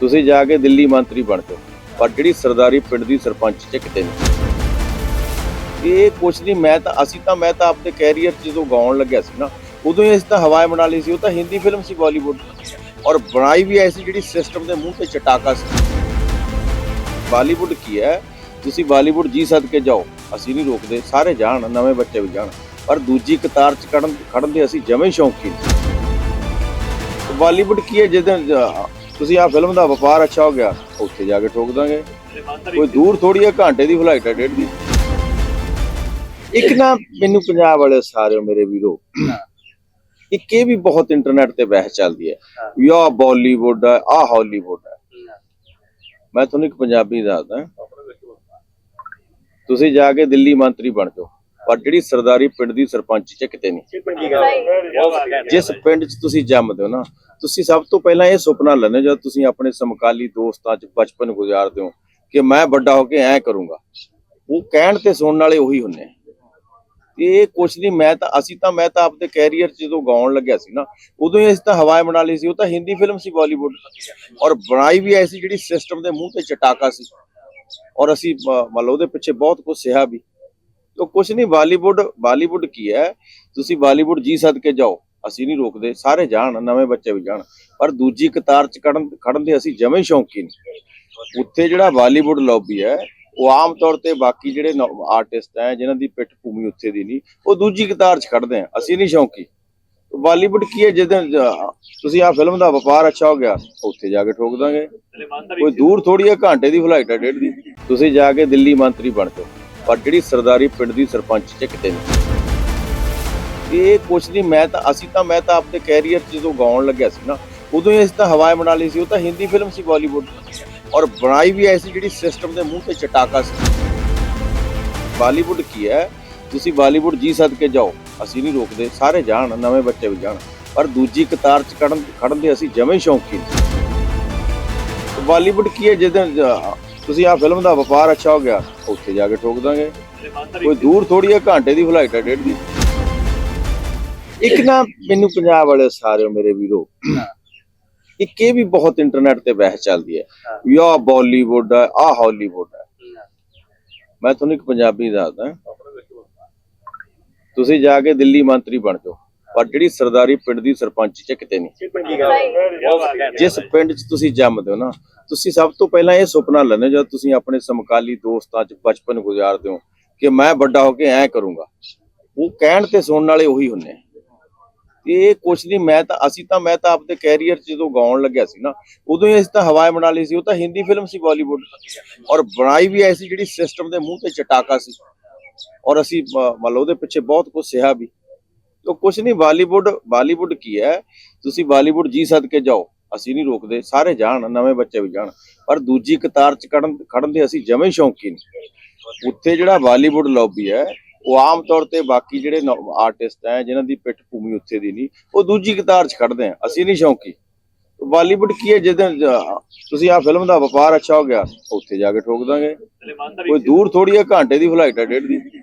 ਤੁਸੀਂ ਜਾ ਕੇ ਦਿੱਲੀ ਮੰਤਰੀ ਬਣ ਜਾਓ। ਪਰ ਜਿਹੜੀ ਸਰਦਾਰੀ ਪਿੰਡ ਦੀ ਸਰਪੰਚ ਚ ਕਿਤੇ ਨਹੀਂ। ਇਹ ਕੁਛ ਨਹੀਂ, ਮੈਂ ਤਾਂ, ਅਸੀਂ ਤਾਂ, ਮੈਂ ਤਾਂ ਆਪਣੇ ਕੈਰੀਅਰ 'ਚ ਜਦੋਂ ਗਾਉਣ ਲੱਗਿਆ ਸੀ ਨਾ, ਉਦੋਂ ਹੀ ਅਸੀਂ ਤਾਂ ਹਵਾਏ ਬਣਾ ਲਈ ਸੀ, ਉਹ ਤਾਂ ਹਿੰਦੀ ਫਿਲਮ ਸੀ ਬਾਲੀਵੁੱਡ ਔਰ ਬਣਾਈ ਵੀ ਐਸੀ ਜਿਹੜੀ ਸਿਸਟਮ ਦੇ ਮੂੰਹ ਤੇ ਚਟਾਕਾ ਸੀ। ਬਾਲੀਵੁੱਡ ਕੀ ਹੈ? ਤੁਸੀਂ ਬਾਲੀਵੁੱਡ ਜੀ ਸਦ ਕੇ ਜਾਓ, ਅਸੀਂ ਨਹੀਂ ਰੋਕਦੇ, ਸਾਰੇ ਜਾਣ, ਨਵੇਂ ਬੱਚੇ ਵੀ ਜਾਣ। ਪਰ ਦੂਜੀ ਕਤਾਰ 'ਚ ਖੜਨ ਖੜਨ ਦੇ ਅਸੀਂ ਜਮੇ ਸ਼ੌਂਕੀ ਬਾਲੀਵੁੱਡ ਕੀ ਹੈ ਜਿਹਦੇ ਤੁਸੀਂ ਆ ਫਿਲਮ ਦਾ ਵਪਾਰ ਅੱਛਾ ਹੋ ਗਿਆ, ਉੱਥੇ ਜਾ ਕੇ ਠੋਕ ਦਾਂਗੇ। ਕੋਈ ਦੂਰ ਥੋੜੀ ਹੈ, ਘੰਟੇ ਦੀ ਫਲਾਈਟ ਹੈ, ਡੇਢ ਦੀ। ਇੱਕ ਨਾ ਮੈਨੂੰ ਪੰਜਾਬ ਵਾਲੇ ਸਾਰੇ ਮੇਰੇ ਵੀਰੋ, ਇੱਕ ਇਹ ਵੀ ਬਹੁਤ ਇੰਟਰਨੈਟ ਤੇ ਬਹਿਸ ਚੱਲਦੀ ਹੈ ਵੀ ਆਹ ਬਾਲੀਵੁੱਡ ਹੈ, ਆਹ ਹਾਲੀਵੁੱਡ ਹੈ। ਮੈਂ ਤੁਹਾਨੂੰ ਇੱਕ ਪੰਜਾਬੀ ਦੱਸਦਾ। ਤੁਸੀਂ ਜਾ ਕੇ ਦਿੱਲੀ ਮੰਤਰੀ ਬਣ ਜਾਓ। ਪਰ ਜਿਹੜੀ ਸਰਦਾਰੀ ਪਿੰਡ ਦੀ ਸਰਪੰਚ ਚ ਕਿਤੇ ਨਹੀਂ। ਜਿਸ ਪਿੰਡ 'ਚ ਤੁਸੀਂ ਜੰਮਦੇ ਹੋ ਨਾ ਤੁਸੀਂ ਸਭ ਤੋਂ ਪਹਿਲਾਂ ਇਹ ਸੁਪਨਾ ਲੈਣਾ ਜਦੋਂ ਤੁਸੀਂ ਆਪਣੇ ਸਮਕਾਲੀ ਦੋਸਤਾਂ 'ਚ ਬਚਪਨ ਗੁਜ਼ਾਰਦੇ ਹੋ ਕਿ ਮੈਂ ਵੱਡਾ ਹੋ ਕੇ ਐਂ ਕਰੂੰਗਾ। ਉਹ ਕਹਿਣ ਤੇ ਸੁਣਨ ਵਾਲੇ ਉਹੀ ਹੁੰਨੇ ਆ। ਇਹ ਕੁਛ ਨਹੀਂ ਮੈਂ ਤਾਂ ਅਸੀਂ ਤਾਂ ਮੈਂ ਤਾਂ ਆਪਣੇ ਕੈਰੀਅਰ 'ਚ ਜਦੋਂ ਗਾਉਣ ਲੱਗਿਆ ਸੀ ਨਾ ਉਦੋਂ ਹੀ ਅਸੀਂ ਤਾਂ ਹਵਾਏ ਬਣਾ ਲਈ ਸੀ ਉਹ ਤਾਂ ਹਿੰਦੀ ਫਿਲਮ ਸੀ ਬਾਲੀਵੁੱਡ ਔਰ ਬਣਾਈ ਵੀ ਐਸੀ ਜਿਹੜੀ ਸਿਸਟਮ ਦੇ ਮੂੰਹ ਤੇ ਚਟਾਕਾ ਸੀ। ਔਰ ਅਸੀਂ ਮਤਲਬ ਉਹਦੇ ਪਿੱਛੇ ਬਹੁਤ ਕੁਝ ਸਿਹਾ ਵੀ। ਤੋ ਕੁਛ ਨਹੀਂ, ਬਾਲੀਵੁੱਡ ਬਾਲੀਵੁੱਡ ਕੀ ਹੈ? ਤੁਸੀਂ ਬਾਲੀਵੁੱਡ ਜੀ ਸਦ ਕੇ ਜਾਓ, ਅਸੀਂ ਨਹੀਂ ਰੋਕਦੇ, ਸਾਰੇ ਜਾਣ, ਨਵੇਂ ਬੱਚੇ ਵੀ ਜਾਣ। ਪਰ ਦੂਜੀ ਕਤਾਰ ਚ ਖੜਨ ਖੜਨ ਦੇ ਅਸੀਂ ਜਮੇ ਸ਼ੌਂਕੀ ਨਹੀਂ। ਉੱਥੇ ਜਿਹੜਾ ਬਾਲੀਵੁੱਡ ਲੌਬੀ ਹੈ, ਉਹ ਆਮ ਤੌਰ ਤੇ ਬਾਕੀ ਜਿਹੜੇ ਆਰਟਿਸਟ ਹੈ, ਜਿਨ੍ਹਾਂ ਦੀ ਪਿੱਠ ਭੂਮੀ ਉੱਥੇ ਦੀ ਨਹੀਂ, ਉਹ ਦੂਜੀ ਕਤਾਰ ਚ ਖੜਦੇ ਆ, ਅਸੀਂ ਨਹੀਂ ਸ਼ੌਂਕੀ ਬਾਲੀਵੁੱਡ ਕੀ ਹੈ ਜਦੋਂ ਤੁਸੀਂ ਆ ਫਿਲਮ ਦਾ ਵਪਾਰ ਅੱਛਾ ਹੋ ਗਿਆ, ਉੱਥੇ ਜਾ ਕੇ ਠੋਕ ਦਾਂਗੇ। ਕੋਈ ਦੂਰ ਥੋੜੀ ਹੈ, ਘੰਟੇ ਦੀ ਫਲਾਈਟ ਹੈ, ਡੇਢ ਦੀ। ਤੁਸੀਂ ਜਾ ਕੇ ਦਿੱਲੀ ਮੰਤਰੀ ਬਣ ਜਾਓ। ਪਰ ਜਿਹੜੀ ਸਰਦਾਰੀ ਪਿੰਡ ਦੀ ਸਰਪੰਚ ਚ ਕਿਤੇ ਨਹੀਂ ਇਹ ਕੁਛ ਨਹੀਂ ਮੈਂ ਤਾਂ, ਅਸੀਂ ਤਾਂ, ਮੈਂ ਤਾਂ ਆਪਣੇ ਕੈਰੀਅਰ 'ਚ ਜਦੋਂ ਗਾਉਣ ਲੱਗਿਆ ਸੀ ਨਾ, ਉਦੋਂ ਹੀ ਅਸੀਂ ਤਾਂ ਹਵਾਏ ਬਣਾ ਲਈ ਸੀ, ਉਹ ਤਾਂ ਹਿੰਦੀ ਫਿਲਮ ਸੀ ਬਾਲੀਵੁੱਡ ਔਰ ਬਣਾਈ ਵੀ ਐਸੀ ਜਿਹੜੀ ਸਿਸਟਮ ਦੇ ਮੂੰਹ ਤੇ ਚਟਾਕਾ ਸੀ। ਬਾਲੀਵੁੱਡ ਕੀ ਹੈ? ਤੁਸੀਂ ਬਾਲੀਵੁੱਡ ਜੀ ਸਦ ਕੇ ਜਾਓ, ਅਸੀਂ ਨਹੀਂ ਰੋਕਦੇ, ਸਾਰੇ ਜਾਣ, ਨਵੇਂ ਬੱਚੇ ਵੀ ਜਾਣ। ਪਰ ਦੂਜੀ ਕਤਾਰ 'ਚ ਖੜਨ ਖੜਨ ਦੇ ਅਸੀਂ ਜਮੇ ਸ਼ੌਂਕੀ ਬਾਲੀਵੁੱਡ ਕੀ ਹੈ ਜਿਹਦੇ ਤੁਸੀਂ ਆ ਫਿਲਮ ਦਾ ਵਪਾਰ ਅੱਛਾ ਹੋ ਗਿਆ, ਉੱਥੇ ਜਾ ਕੇ ਠੋਕ ਦਾਂਗੇ। ਕੋਈ ਦੂਰ ਥੋੜੀ ਹੈ, ਘੰਟੇ ਦੀ ਫਲਾਈਟ ਹੈ, ਡੇਢ ਦੀ। ਇੱਕ ਨਾ ਮੈਨੂੰ ਪੰਜਾਬ ਵਾਲੇ ਸਾਰੇ ਮੇਰੇ ਵੀਰੋ, ਇੱਕ ਇਹ ਵੀ ਬਹੁਤ ਇੰਟਰਨੈਟ ਤੇ ਬਹਿਸ ਚੱਲਦੀ ਹੈ ਵੀ ਆਹ ਬਾਲੀਵੁੱਡ ਹੈ, ਆਹ ਹਾਲੀਵੁੱਡ ਹੈ। ਮੈਂ ਤੁਹਾਨੂੰ ਇੱਕ ਪੰਜਾਬੀ ਦੱਸਦਾ। ਤੁਸੀਂ ਜਾ ਕੇ ਦਿੱਲੀ ਮੰਤਰੀ ਬਣ ਜਾਓ। ਪਰ ਜਿਹੜੀ ਸਰਦਾਰੀ ਪਿੰਡ ਦੀ ਸਰਪੰਚ ਚ ਕਿਤੇ ਨਹੀਂ। ਜਿਸ ਪਿੰਡ 'ਚ ਤੁਸੀਂ ਜੰਮਦੇ ਹੋ ਨਾ ਤੁਸੀਂ ਸਭ ਤੋਂ ਪਹਿਲਾਂ ਇਹ ਸੁਪਨਾ ਲੈਣਾ ਜਦੋਂ ਤੁਸੀਂ ਆਪਣੇ ਸਮਕਾਲੀ ਦੋਸਤਾਂ 'ਚ ਬਚਪਨ ਗੁਜ਼ਾਰਦੇ ਹੋ ਕਿ ਮੈਂ ਵੱਡਾ ਹੋ ਕੇ ਐਂ ਕਰੂੰਗਾ। ਉਹ ਕਹਿਣ ਤੇ ਸੁਣਨ ਵਾਲੇ ਉਹੀ ਹੁੰਨੇ ਆ। ਇਹ ਕੁਛ ਨਹੀਂ ਮੈਂ ਤਾਂ ਅਸੀਂ ਤਾਂ ਮੈਂ ਤਾਂ ਆਪਣੇ ਕੈਰੀਅਰ 'ਚ ਜਦੋਂ ਗਾਉਣ ਲੱਗਿਆ ਸੀ ਨਾ ਉਦੋਂ ਹੀ ਅਸੀਂ ਤਾਂ ਹਵਾਏ ਬਣਾ ਲਈ ਸੀ ਉਹ ਤਾਂ ਹਿੰਦੀ ਫਿਲਮ ਸੀ ਬਾਲੀਵੁੱਡ ਔਰ ਬਣਾਈ ਵੀ ਐਸੀ ਜਿਹੜੀ ਸਿਸਟਮ ਦੇ ਮੂੰਹ ਤੇ ਚਟਾਕਾ ਸੀ। ਔਰ ਅਸੀਂ ਮਤਲਬ ਉਹਦੇ ਪਿੱਛੇ ਬਹੁਤ ਕੁਝ ਸਿਹਾ ਵੀ। ਤੋ ਕੁਛ ਨਹੀਂ, ਬਾਲੀਵੁੱਡ ਬਾਲੀਵੁੱਡ ਕੀ ਹੈ? ਤੁਸੀਂ ਬਾਲੀਵੁੱਡ ਜੀ ਸਦ ਕੇ ਜਾਓ, ਅਸੀਂ ਨਹੀਂ ਰੋਕਦੇ, ਸਾਰੇ ਜਾਣ, ਨਵੇਂ ਬੱਚੇ ਵੀ ਜਾਣ। ਪਰ ਦੂਜੀ ਕਤਾਰ ਚ ਖੜਨ ਖੜਨ ਦੇ ਅਸੀਂ ਜਮੇ ਸ਼ੌਂਕੀ ਨਹੀਂ ਉੱਥੇ ਜਿਹੜਾ ਬਾਲੀਵੁੱਡ ਲੌਬੀ ਹੈ, ਉਹ ਆਮ ਤੌਰ ਤੇ ਬਾਕੀ ਜਿਹੜੇ ਆਰਟਿਸਟ ਹੈ, ਜਿਨ੍ਹਾਂ ਦੀ ਪਿੱਠ ਭੂਮੀ ਉੱਥੇ ਦੀ ਨਹੀਂ, ਉਹ ਦੂਜੀ ਕਤਾਰ ਚ ਖੜਦੇ ਆ, ਅਸੀਂ ਨਹੀਂ ਸ਼ੌਂਕੀ ਬਾਲੀਵੁੱਡ ਕੀ ਹੈ ਜਦੋਂ ਤੁਸੀਂ ਆ ਫਿਲਮ ਦਾ ਵਪਾਰ ਅੱਛਾ ਹੋ ਗਿਆ, ਉੱਥੇ ਜਾ ਕੇ ਠੋਕ ਦਾਂਗੇ। ਕੋਈ ਦੂਰ ਥੋੜੀ ਹੈ, ਘੰਟੇ ਦੀ ਫਲਾਈਟ ਹੈ, ਡੇਢ ਦੀ।